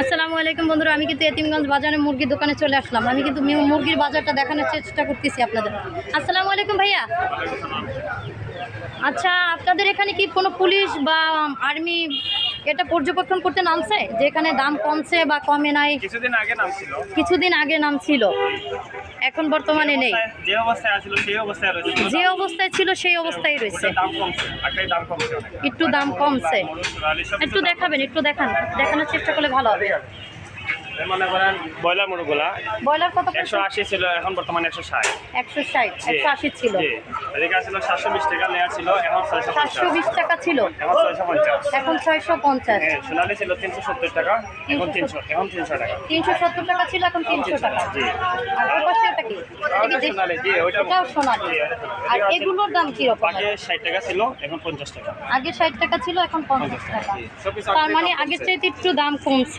আসসালামু আলাইকুম বন্ধুরা আমি কিন্তু এতিমগঞ্জ বাজারে মুরগির দোকানে চলে আসলাম। আমি কিন্তু মুরগির বাজারটা দেখানোর চেষ্টা করতেছি আপনাদের। আসসালামু আলাইকুম ভাইয়া। আচ্ছা আপনাদের এখানে কি কোনো পুলিশ বা আর্মি এটা পর্যবেক্ষণ করতে নামছে যে এখানে দাম কমছে বা কমে নাই। কিছুদিন আগে নাম ছিল কিছুদিন আগে নাম ছিল এখন বর্তমানে নেই। যে অবস্থায় আছিল সেই অবস্থায় রয়েছে। যে অবস্থায় ছিল সেই অবস্থায় রয়েছে। দাম কমছে একটাই দাম কমছে। একটু দাম কমছে। একটু দেখাবেন একটু দেখান। দেখানোর চেষ্টা করলে ভালো হবে। মনে করেন ব্রয়লার মুরগুলা ব্রয়লার কত একশো আশি ছিল এখন বর্তমানে একশো ষাট। একশো ষাট একশো আশি ছিল। জি। এদিকে ছিল সাতশো বিশ টাকা লেয়ার ছিল এখন টাকা ছিল। এখন ছয়শো পঞ্চাশ। এখন ছয়শো পঞ্চাশ। হ্যাঁ সোনালি ছিল তিনশো সত্তর টাকা এখন তিনশো এখন তিনশো টাকা। ছিল এখন তিনশো টাকা। জি। আর পাশে ওটা কি? এটা কি ওটা জি ওটাও সোনালি। জি, ওটা সোনালি। আর এগুলোর দাম আগে ষাট টাকা ছিল এখন পঞ্চাশ টাকা। আগে ষাট টাকা ছিল এখন পঞ্চাশ টাকা। তার মানে আগের। চাইতে একটু দাম কমছে।